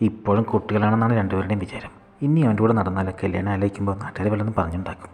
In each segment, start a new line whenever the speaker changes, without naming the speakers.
ഇപ്പോഴും കുട്ടികളാണെന്നാണ് രണ്ടുപേരുടെയും വിചാരം. ഇനി അവന്റെ കൂടെ നടന്നാൽ കല്യാണം ആലോചിക്കുമ്പോൾ നാട്ടുകാർ വല്ലതും പറഞ്ഞുണ്ടാക്കും.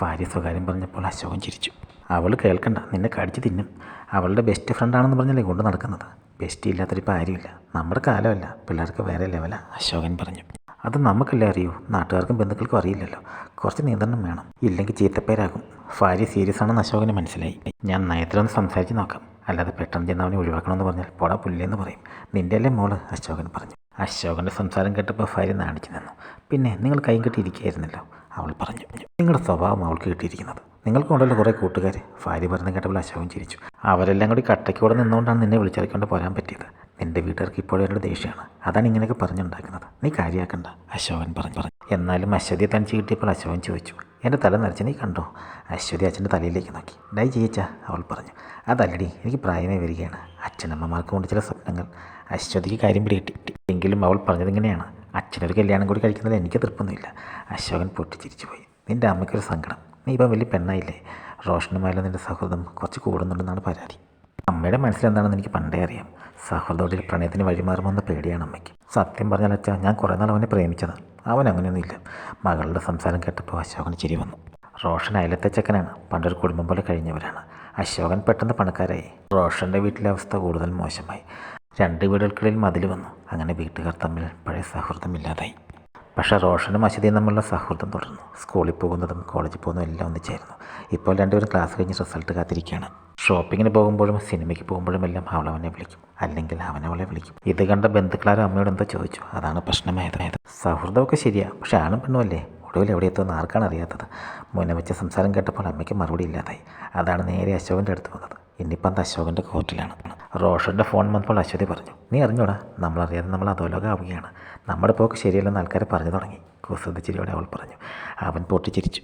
ഭാര്യ സ്വകാര്യം പറഞ്ഞപ്പോൾ അശോകൻ ചിരിച്ചു. അവൾ കേൾക്കണ്ട നിന്നെ കടിച്ച് തിന്നും. അവളുടെ ബെസ്റ്റ് ഫ്രണ്ടാണെന്ന് പറഞ്ഞല്ലേ കൊണ്ട് നടക്കുന്നത്? ബെസ്റ്റ് ഇല്ലാത്തൊരിപ്പോൾ ആരുമില്ല നമ്മുടെ കാലമല്ല. പിള്ളേർക്ക് വേറെ ലെവലാണ് അശോകൻ പറഞ്ഞു. അത് നമുക്കല്ലേ അറിയൂ? നാട്ടുകാർക്കും ബന്ധുക്കൾക്കും അറിയില്ലല്ലോ. കുറച്ച് നിയന്ത്രണം വേണം. ഇല്ലെങ്കിൽ ചീത്തപ്പേരാകും. ഭാര്യ സീരിയസ് ആണെന്ന് അശോകന് മനസ്സിലായി. ഞാൻ നയത്തിലൊന്ന് സംസാരിച്ച് നോക്കാം. അല്ലാതെ പെട്ടെന്ന് ചെന്ന് അവനെ ഒഴിവാക്കണമെന്ന് പറഞ്ഞാൽ പോടാ പുല്ലേന്ന് പറയും. നിന്റെ അല്ലേ മോൾ? അശോകൻ പറഞ്ഞു. അശോകന്റെ സംസാരം കേട്ടപ്പോൾ ഭാര്യ നാണിച്ചു നിന്നു. പിന്നെ നിങ്ങൾ കൈ കെട്ടിയിരിക്കുകയായിരുന്നല്ലോ അവൾ പറഞ്ഞു. നിങ്ങളുടെ സ്വഭാവം അവൾക്ക് കിട്ടിയിരിക്കുന്നത്. നിങ്ങൾക്കുണ്ടല്ലോ കുറേ കൂട്ടുകാർ ഭാര്യ പറഞ്ഞ കേട്ടപ്പോൾ അശോകൻ ചിരിച്ചു. അവരെല്ലാം കൂടി കട്ടയ്ക്കൂടെ നിന്നുകൊണ്ടാണ് നിന്നെ വിളിച്ചിറക്കൊണ്ട് പോരാൻ പറ്റിയത്. നിന്റെ വീട്ടുകാർക്ക് ഇപ്പോഴും എന്നോട് ദേഷ്യമാണ്. അതാണ് ഇങ്ങനെയൊക്കെ പറഞ്ഞുണ്ടാക്കുന്നത്. നീ കാര്യമാക്കണ്ട അശോകൻ പറഞ്ഞു. പറഞ്ഞു. എന്നാലും അശ്വതിയെ തനിച്ച് കിട്ടിയപ്പോൾ അശോകൻ ചോദിച്ചു. എന്റെ തല നരച്ച് നീ കണ്ടോ? അശ്വതി അച്ഛന്റെ തലയിലേക്ക് നോക്കി. ഡൈ ചെയ്യിച്ച അവൾ പറഞ്ഞു. അതല്ലടി എനിക്ക് പ്രായമേ വരികയാണ്. അച്ഛനമ്മമാർക്ക് കൊണ്ട് ചില സ്വപ്നങ്ങൾ. അശ്വതിക്ക് കാര്യം പിടികിട്ടി. എങ്കിലും അവൾ പറഞ്ഞതിങ്ങനെയാണ് അച്ഛനൊരു കല്യാണം കൂടി കഴിക്കുന്നതിൽ എനിക്ക് തൃപ്പൊന്നുമില്ല അശോകൻ പൊട്ടിച്ചിരിച്ചു പോയി നിന്റെ അമ്മയ്ക്കൊരു സങ്കടം. നീ ഇപ്പം വലിയ പെണ്ണായില്ലേ? റോഷനുമായുള്ള നിന്റെ സൗഹൃദം കുറച്ച് കൂടുന്നുണ്ടെന്നാണ് പരാതി. അമ്മയുടെ മനസ്സിലെന്താണെന്ന് എനിക്ക് പണ്ടേ അറിയാം. സഹോദരോടിൽ പ്രണയത്തിന് വഴിമാറുമെന്ന പേടിയാണ് അമ്മയ്ക്ക്. സത്യം പറഞ്ഞാൽ അച്ഛാ ഞാൻ കുറേ നാൾ അവനെ പ്രേമിച്ചതാണ് അവൻ അങ്ങനെയൊന്നുമില്ല. മകളുടെ സംസാരം കേട്ടപ്പോൾ അശോകന് ചിരി വന്നു. റോഷൻ അയലത്തെ ചെക്കനാണ്. പണ്ടൊരു കുടുംബം പോലെ കഴിഞ്ഞവരാണ്. അശോകൻ പെട്ടെന്ന് പണക്കാരായി. റോഷന്റെ വീട്ടിലെ അവസ്ഥ കൂടുതൽ മോശമായി. രണ്ട് വീടുകൾക്കിടയിൽ മതിൽ വന്നു. അങ്ങനെ വീട്ടുകാർ തമ്മിൽ പഴയ സൗഹൃദമില്ലാതായി പക്ഷേ റോഷനും അശ്വതിയും തമ്മിലുള്ള സൗഹൃദം തുടർന്നു. സ്കൂളിൽ പോകുന്നതും കോളേജിൽ പോകുന്നതും എല്ലാം ഒന്നിച്ചായിരുന്നു ഇപ്പോൾ രണ്ടുപേരും ക്ലാസ് കഴിഞ്ഞ് റിസൾട്ട് കാത്തിരിക്കുകയാണ്. ഷോപ്പിങ്ങിന് പോകുമ്പോഴും സിനിമയ്ക്ക് പോകുമ്പോഴും എല്ലാം അവൾ അവനെ വിളിക്കും. അല്ലെങ്കിൽ അവൻ അവളെ വിളിക്കും. ഇത് കണ്ട ബന്ധുക്കളാരും അമ്മയോട് എന്തോ ചോദിച്ചു. അതാണ് പ്രശ്നമായത് സൗഹൃദമൊക്കെ ശരിയാണ് പക്ഷേ ആണും പെണ്ണുമല്ലേ ഒടുവിൽ എവിടെ എത്തുമെന്ന് ആർക്കാണ് അറിയാത്തത്? മുന്നേ വെച്ച സംസാരം കേട്ടപ്പോൾ അമ്മയ്ക്ക് മറുപടി ഇല്ലാതായി. അതാണ് നേരെ അശോകന്റെ അടുത്ത് വന്നത്. ഇന്നിപ്പം അത് അശോകന്റെ കോർട്ടിലാണ്. റോഷന്റെ ഫോൺ വന്നപ്പോൾ അശ്വതി പറഞ്ഞു നീ അറിഞ്ഞോടാ നമ്മളറിയാതെ നമ്മൾ അധോലോകമാവുകയാണ് നമ്മുടെ പോക്ക് ശരിയല്ലെന്ന് ആൾക്കാർ പറഞ്ഞു തുടങ്ങി. കുസൃതിച്ചിരിയോടെ അവൾ പറഞ്ഞു അവൻ പൊട്ടിച്ചിരിച്ചു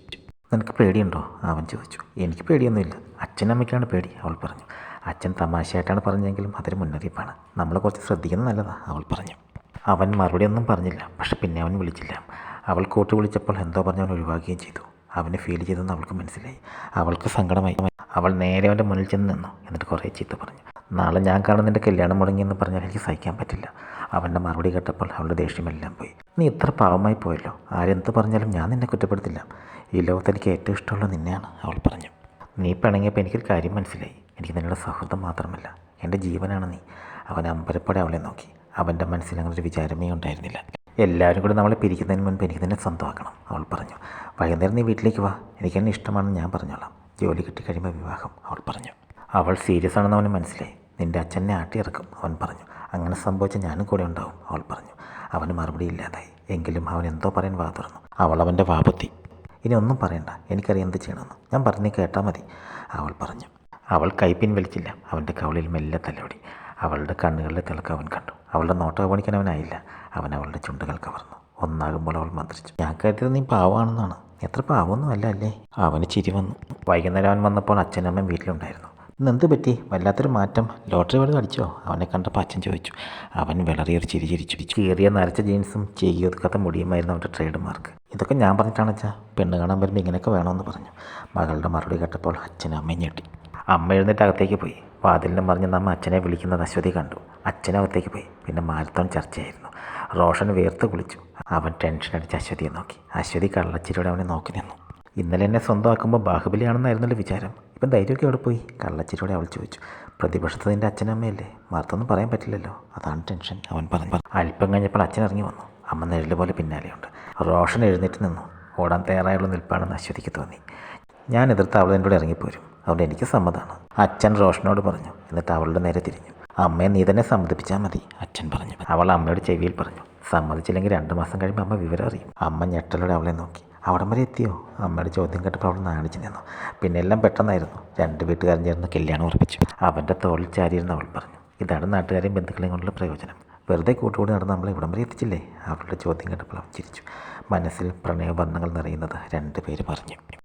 നിനക്ക് പേടിയുണ്ടോ? അവൻ ചോദിച്ചു. എനിക്ക് പേടിയൊന്നുമില്ല. അച്ഛനമ്മയ്ക്കാണ് പേടി അവൾ പറഞ്ഞു. അച്ഛൻ തമാശയായിട്ടാണ് പറഞ്ഞെങ്കിലും അതൊരു മുന്നറിയിപ്പാണ്. നമ്മൾ കുറച്ച് ശ്രദ്ധിക്കുന്നത് നല്ലതാണ് അവൾ പറഞ്ഞു. അവൻ മറുപടി ഒന്നും പറഞ്ഞില്ല പക്ഷെ പിന്നെ അവൻ വിളിച്ചില്ല. അവൾ കൂട്ടി വിളിച്ചപ്പോൾ എന്തോ പറഞ്ഞ് അവൻ ഒഴിവാക്കുകയും ചെയ്തു. അവനെ ഫീൽ ചെയ്തെന്ന് അവൾക്ക് മനസ്സിലായി. അവൾക്ക് സങ്കടമായി. അവൾ നേരെ അവന്റെ മുന്നിൽ ചെന്ന് നിന്നു. എന്നിട്ട് കുറേ ചീത്ത പറഞ്ഞു. നാളെ ഞാൻ കാണുന്ന കാണുന്നതിന്റെ കല്യാണം മുടങ്ങിയെന്ന് പറഞ്ഞാൽ എനിക്ക് സഹിക്കാൻ പറ്റില്ല. അവന്റെ മറുപടി കേട്ടപ്പോൾ അവളുടെ ദേഷ്യമെല്ലാം പോയി. നീ ഇത്ര പാവമായി പോയല്ലോ. ആരെന്ത് പറഞ്ഞാലും ഞാൻ നിന്നെ കുറ്റപ്പെടുത്തില്ല. ഈ ലോകത്ത് എനിക്ക് ഏറ്റവും ഇഷ്ടമുള്ള നിന്നെയാണ് അവൾ പറഞ്ഞു. നീ പിണങ്ങിയപ്പോൾ എനിക്കൊരു കാര്യം മനസ്സിലായി. എനിക്ക് നിന്നോട് സൗഹൃദം മാത്രമല്ല. എന്റെ ജീവനാണ് നീ. അവൻ അമ്പരപ്പോടെ അവളെ നോക്കി. അവന്റെ മനസ്സിൽ അങ്ങനെ ഒരു വിചാരമേ ഉണ്ടായിരുന്നില്ല. എല്ലാവരും കൂടി നമ്മളെ പിരിക്കുന്നതിന് മുൻപ് എനിക്ക് നിന്നെ സ്വന്തമാക്കണം അവൾ പറഞ്ഞു. വൈകുന്നേരം നീ വീട്ടിലേക്ക് വാ. എനിക്ക് എന്നെ ഇഷ്ടമാണെന്ന് ഞാൻ പറഞ്ഞോളാം. ജോലി കിട്ടിക്കഴിയുമ്പോൾ വിവാഹം അവൾ പറഞ്ഞു. അവൾ സീരിയസ് ആണെന്ന് അവന് മനസ്സിലായി. നിന്റെ അച്ഛനെ ആട്ടിയിറക്കും അവൻ പറഞ്ഞു. അങ്ങനെ സംഭവിച്ച ഞാനും കൂടെ ഉണ്ടാവും അവൾ പറഞ്ഞു. അവന് മറുപടി ഇല്ലാതായി. എങ്കിലും അവൻ എന്തോ പറയാൻ വാ തുറന്നു. അവൾ അവന്റെ വാപത്തി ഇനി ഒന്നും പറയണ്ട. എനിക്കറിയാം എന്ത് ചെയ്യണമെന്ന്. ഞാൻ പറഞ്ഞ് കേട്ടാൽ മതി അവൾ പറഞ്ഞു. അവൾ കൈപ്പിൻ വലിച്ചില്ല. അവന്റെ കവളിൽ മെല്ലെ തലോടി. അവളുടെ കണ്ണുകളിലെ തിളക്കം അവൻ കണ്ടു. അവളുടെ നോട്ടം അവണിക്കാൻ അവനായില്ല. അവൻ അവളുടെ ചുണ്ടുകൾ കവർന്നു. ഒന്നാകുമ്പോൾ അവൾ മന്ത്രിച്ചു. ഞാൻ കരുതിയത് നീ പാവമാണെന്നാണ്. എത്ര പാവമൊന്നും അല്ല അല്ലേ? അവന് ചിരി വന്നു. വൈകുന്നേരം അവൻ വന്നപ്പോൾ അച്ഛനമ്മയും വീട്ടിലുണ്ടായിരുന്നു. ഇന്ന് എന്ത് പറ്റി? വല്ലാത്തൊരു മാറ്റം. ലോട്ടറി വെള്ളം അടിച്ചോ? അവനെ കണ്ടപ്പോൾ അച്ഛൻ ചോദിച്ചു. അവൻ വിളറിയൊരു ചിരി ചിരിച്ചു കീറിയ നരച്ച ജീൻസും ചെയ്യൊതുക്കാത്ത മുടിയുമായിരുന്നു അവന്റെ ട്രേഡ് മാർക്ക് ഇതൊക്കെ ഞാൻ പറഞ്ഞിട്ടാണ് അച്ഛാ. പെണ്ണ് കാണാൻ വരുമ്പോൾ ഇങ്ങനെയൊക്കെ വേണമെന്ന് പറഞ്ഞു. മകളുടെ മറുപടി കേട്ടപ്പോൾ അച്ഛനും അമ്മയും ഞെട്ടി. അമ്മ എഴുന്നേറ്റ് അകത്തേക്ക് പോയി. വാതിലിന് മറിഞ്ഞ് നമ്മ അച്ഛനെ വിളിക്കുന്നത് അശ്വതി കണ്ടു. അച്ഛനകത്തേക്ക് പോയി. പിന്നെ മാരത്തോൺ ചർച്ചയായിരുന്നു. റോഷൻ വേർത്ത് കുളിച്ചു. അവൻ ടെൻഷൻ അടിച്ച് അശ്വതിയെ നോക്കി. അശ്വതി കള്ളച്ചിരിയോടെ അവനെ നോക്കി നിന്നു. ഇന്നലെ എന്നെ സ്വന്തമാക്കുമ്പോൾ ബാഹുബലിയാണെന്നായിരുന്നല്ലോ വിചാരം. ഇപ്പം ധൈര്യമൊക്കെ അവിടെ പോയി? കള്ളച്ചിരിയോടെ അവൾ ചോദിച്ചു. പ്രതിപക്ഷത്ത് നിന്റെ അച്ഛനമ്മയല്ലേ? മറുത്തൊന്നും പറയാൻ പറ്റില്ലല്ലോ. അതാണ് ടെൻഷൻ അവൻ പറഞ്ഞു. അല്പം കഴിഞ്ഞപ്പോൾ അച്ഛൻ ഇറങ്ങി വന്നു. അമ്മ നെഴൽ പോലെ പിന്നാലെയുണ്ട്. റോഷൻ എഴുന്നേറ്റ് നിന്നു. ഓടാൻ തയ്യാറായുള്ള നിൽപ്പാണെന്ന് അശ്വതിക്ക് തോന്നി. ഞാൻ എതിർത്ത് അവൾ എന്നോട് ഇറങ്ങിപ്പോരും. അതുകൊണ്ട് എനിക്ക് സമ്മതമാണ് അച്ഛൻ റോഷനോട് പറഞ്ഞു. എന്നിട്ട് അവളുടെ നേരെ തിരിഞ്ഞു. അമ്മയെ നീ തന്നെ സമ്മതിപ്പിച്ചാൽ മതി. അച്ഛൻ പറഞ്ഞു. അവൾ അമ്മയുടെ ചെവിയിൽ പറഞ്ഞു. സമ്മതിച്ചില്ലെങ്കിൽ രണ്ട് മാസം കഴിയുമ്പോൾ അമ്മ വിവരം അറിയും. അമ്മ ഞെട്ടലോടെ അവളെ നോക്കി. അവിടം വരെ എത്തിയോ? അമ്മയുടെ ചോദ്യം കേട്ടപ്പോൾ അവൾ നാണിച്ചു നിന്നു. പിന്നെ എല്ലാം പെട്ടെന്നായിരുന്നു. രണ്ട് വീട്ടുകാരും ചേർന്ന് കല്യാണം ഉറപ്പിച്ചു. അവന്റെ തോളിൽ ചാരിയിരുന്ന അവൾ പറഞ്ഞു. ഇതാണ് നാട്ടുകാരെയും ബന്ധുക്കളെയും കൊണ്ടുള്ള പ്രയോജനം. വെറുതെ കൂട്ടുകൂടി നടന്ന് നമ്മളെ ഇവിടം വരെ എത്തിച്ചില്ലേ? അവളുടെ ചോദ്യം കേട്ടപ്പോൾ അവൻ ചിരിച്ചു. മനസ്സിൽ പ്രണയവർണങ്ങൾ നിറയുന്നത് രണ്ട് പേര് പറഞ്ഞു.